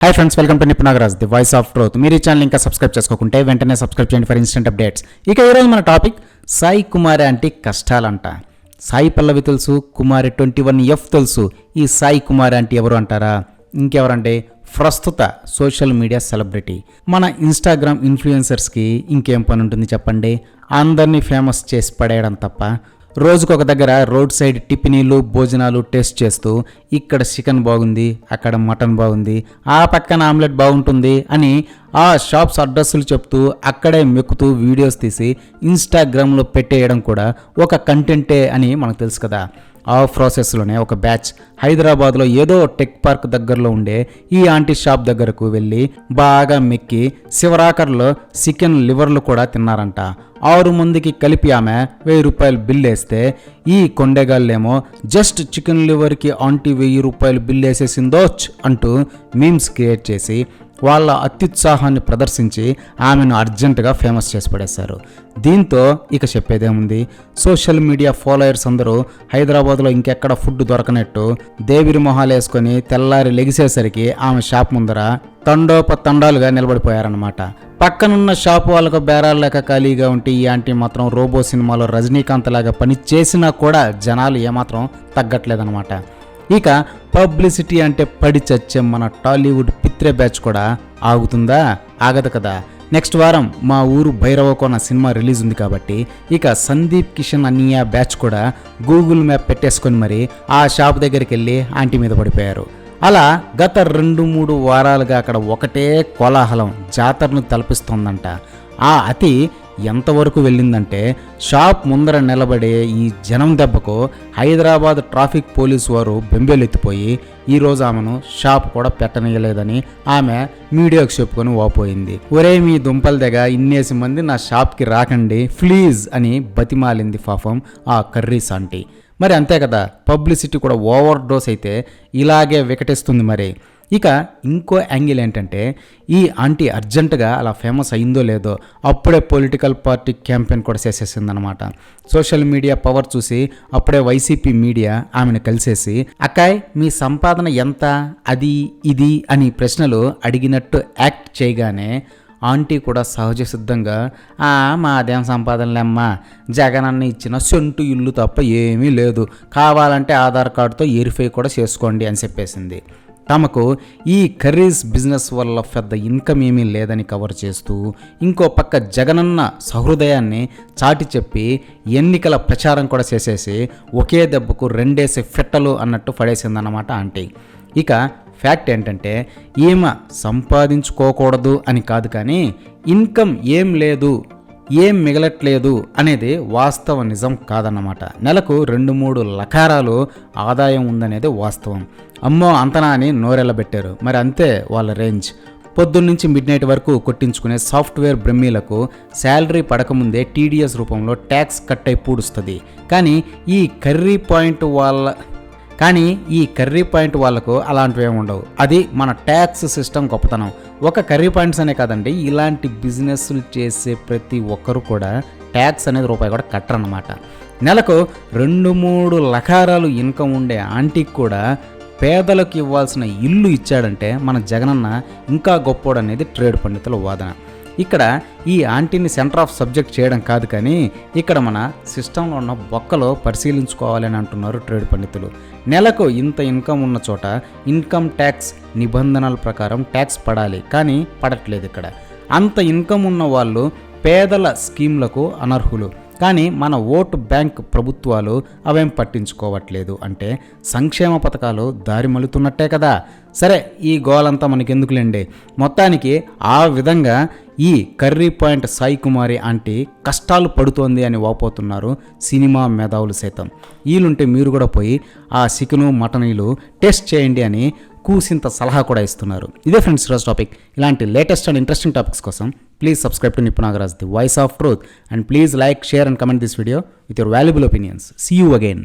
Hi friends welcome to Nipuna Nagaraj the voice of truth మీరు ఈ channel ఇంకా subscribe చేసుకోకుంటే వెంటనే సబ్స్క్రైబ్ చేయండి ఫర్ ఇన్స్టెంట్ అప్డేట్స్ ఇక ఈరోజు మన టాపిక్ సాయి కుమారి అంటే కష్టాలంట. సాయి పల్లవి తెలుసు కుమారి ట్వంటీ వన్ ఎఫ్ తెలుసు. ఈ సాయి కుమారి అంటే ఎవరు అంటారా? ఇంకెవరంటే ప్రస్తుత సోషల్ మీడియా సెలబ్రిటీ మన ఇన్స్టాగ్రామ్ ఇన్ఫ్లుయెన్సర్స్కి ఇంకేం పని ఉంటుంది చెప్పండి? అందరినీ ఫేమస్ చేసి పడేయడం తప్ప రోజుకొక దగ్గర రోడ్ సైడ్ టిఫినీలు భోజనాలు టేస్ట్ చేస్తూ ఇక్కడ చికెన్ బాగుంది అక్కడ మటన్ బాగుంది ఆ పక్కన ఆమ్లెట్ బాగుంటుంది అని ఆ షాప్స్ అడ్రస్లు చెప్తూ అక్కడే మెక్కుతూ వీడియోస్ తీసి ఇన్స్టాగ్రామ్లో పెట్టేయడం కూడా ఒక కంటెంటే అని మనకు తెలుసు కదా. ఆ ప్రాసెస్లోనే ఒక బ్యాచ్ హైదరాబాద్లో ఏదో టెక్ పార్క్ దగ్గరలో ఉండే ఈ ఆంటీ షాప్ దగ్గరకు వెళ్ళి బాగా మెక్కి శివరాకర్లో చికెన్ లివర్లు కూడా తిన్నారంట. ఆరు మందికి కలిపి ఆమె వెయ్యి రూపాయలు బిల్ వేస్తే ఈ కొండేగాళ్ళేమో జస్ట్ చికెన్ లివర్కి ఆంటీ వెయ్యి రూపాయలు బిల్ వేసేసిందోచ్ అంటూ మీమ్స్ క్రియేట్ చేసి వాళ్ళ అత్యుత్సాహాన్ని ప్రదర్శించి ఆమెను అర్జెంటుగా ఫేమస్ చేసి పడేశారు దీంతో ఇక చెప్పేదేముంది? సోషల్ మీడియా ఫాలోయర్స్ అందరూ హైదరాబాద్లో ఇంకెక్కడ ఫుడ్ దొరకనట్టు దేవిరి మొహాలు వేసుకొని తెల్లారి లెగిసేసరికి ఆమె షాప్ ముందర తండోపతండాలుగా నిలబడిపోయారనమాట పక్కనున్న షాప్ వాళ్ళకు బేరాలు లేక ఖాళీగా ఉంటే ఈ ఆంటీ మాత్రం రోబో సినిమాలో రజనీకాంత్ లాగా పని చేసినా కూడా జనాలు ఏమాత్రం తగ్గట్లేదనమాట ఇక పబ్లిసిటీ అంటే పడి చచ్చే మన టాలీవుడ్ పిత్రే బ్యాచ్ కూడా ఆగుతుందా? ఆగదు కదా. నెక్స్ట్ వారం మా ఊరు భైరవకోన సినిమా రిలీజ్ ఉంది కాబట్టి ఇక సందీప్ కిషన్ అన్నయ్య బ్యాచ్ కూడా గూగుల్ మ్యాప్ పెట్టేసుకొని మరి ఆ షాప్ దగ్గరికి వెళ్ళి ఆంటీ మీద పడిపోయారు. అలా గత రెండు మూడు వారాలుగా అక్కడ ఒకటే కోలాహలం జాతరను తలపిస్తోందంట. ఆ అతి ఎంతవరకు వెళ్ళిందంటే షాప్ ముందర నిలబడే ఈ జనం దెబ్బకు హైదరాబాద్ ట్రాఫిక్ పోలీసు వారు బెంబేలెత్తిపోయి ఈరోజు ఆమెను షాప్ కూడా పెట్టనీయలేదని ఆమె మీడియాకు చెప్పుకొని వాపోయింది. ఒరే మీ దుంపల దగ్గర ఇన్నేసి మంది నా షాప్కి రాకండి ప్లీజ్ అని బతిమాలింది పాపం ఆ కర్రీస్ ఆంటీ మరి అంతే కదా పబ్లిసిటీ కూడా ఓవర్ డోస్ అయితే ఇలాగే వికటిస్తుంది మరి. ఇక ఇంకో యాంగిల్ ఏంటంటే ఈ ఆంటీ అర్జెంటుగా అలా ఫేమస్ అయిందో లేదో అప్పుడే పొలిటికల్ పార్టీ క్యాంపెయిన్ కూడా చేసేసిందనమాట సోషల్ మీడియా పవర్ చూసి అప్పుడే వైసీపీ మీడియా ఆమెను కలిసేసి అక్కాయ్ మీ సంపాదన ఎంత? అది ఇది అని ప్రశ్నలు అడిగినట్టు యాక్ట్ చేయగానే ఆంటీ కూడా సహజ సిద్ధంగా "ఆ, మాదేం సంపాదనలేమ్మా. జగన్ అన్న ఇచ్చిన సెంటు ఇల్లు తప్ప ఏమీ లేదు. కావాలంటే ఆధార్ కార్డుతో వెరిఫై కూడా చేసుకోండి అని చెప్పేసింది. తమకు ఈ కర్రీస్ బిజినెస్ వల్ల పెద్ద ఇన్కమ్ ఏమీ లేదని కవర్ చేస్తూ ఇంకో పక్క జగనన్న సహృదయాన్ని చాటి చెప్పి ఎన్నికల ప్రచారం కూడా చేసేసి ఒకే దెబ్బకు రెండేసి ఫిట్టలు అన్నట్టు పడేసిందన్నమాట ఆంటీ. ఇక ఫ్యాక్ట్ ఏంటంటే ఈమె సంపాదించుకోకూడదు అని కాదు కానీ ఇన్కమ్ ఏం లేదు ఏం మిగలట్లేదు అనేది వాస్తవ నిజం కాదన్నమాట. నెలకు రెండు మూడు లకారాలు ఆదాయం ఉందనేది వాస్తవం. అమ్మో అంతనా అని నోరెళ్ళబెట్టారు. మరి అంతే వాళ్ళ రేంజ్. పొద్దున్నుంచి మిడ్ నైట్ వరకు కొట్టించుకునే సాఫ్ట్వేర్ బ్రహ్మీలకు శాలరీ పడకముందే టీడీఎస్ రూపంలో ట్యాక్స్ కట్ అయి పూడుస్తుంది. కానీ ఈ కర్రీ పాయింట్ వాళ్ళ కానీ ఈ కర్రీ పాయింట్ వాళ్ళకు అలాంటివి ఏమి ఉండవు. అది మన ట్యాక్స్ సిస్టమ్ గొప్పతనం. ఒక కర్రీ పాయింట్స్ అనే కాదండి ఇలాంటి బిజినెస్లు చేసే ప్రతి ఒక్కరు కూడా ట్యాక్స్ అనేది రూపాయి కూడా కట్టరనమాట నెలకు రెండు మూడు లకారాలు ఇన్కమ్ ఉండే ఆంటీకి కూడా పేదలకు ఇవ్వాల్సిన ఇల్లు ఇచ్చాడంటే మన జగనన్న ఇంకా గొప్పోడు అనేది ట్రేడ్ పండితుల వాదన. ఇక్కడ ఈ ఆంటీని సెంటర్ ఆఫ్ సబ్జెక్ట్ చేయడం కాదు కానీ ఇక్కడ మన సిస్టంలో ఉన్న బొక్కలో పరిశీలించుకోవాలని అంటున్నారు ట్రేడ్ పండితులు. నెలకు ఇంత ఇన్కమ్ ఉన్న చోట ఇన్కమ్ ట్యాక్స్ నిబంధనల ప్రకారం ట్యాక్స్ పడాలి కానీ పడట్లేదు ఇక్కడ. అంత ఇన్కమ్ ఉన్న వాళ్ళు పేదల స్కీమ్లకు అనర్హులు. కానీ మన ఓటు బ్యాంక్ ప్రభుత్వాలు అవేం పట్టించుకోవట్లేదు. అంటే సంక్షేమ పథకాలు దారి మలుతున్నట్టే కదా. సరే ఈ గోలంతా మనకెందుకులేండి? మొత్తానికి ఆ విధంగా ఈ కర్రీ పాయింట్ సాయి కుమారి అంటే కష్టాలు పడుతోంది అని వాపోతున్నారు సినిమా మేధావులు సైతం. వీలుంటే మీరు కూడా పోయి ఆ చికెను మటనీలు టేస్ట్ చేయండి అని కూసింత సలహా కూడా ఇస్తున్నారు. ఇదే ఫ్రెండ్స్ రోజు టాపిక్. ఇలాంటి లేటెస్ట్ అండ్ ఇంట్రెస్టింగ్ టాపిక్స్ కోసం please subscribe to Nipuna Nagaraj the voice of truth. And please like share and comment this video with your valuable opinions. See you again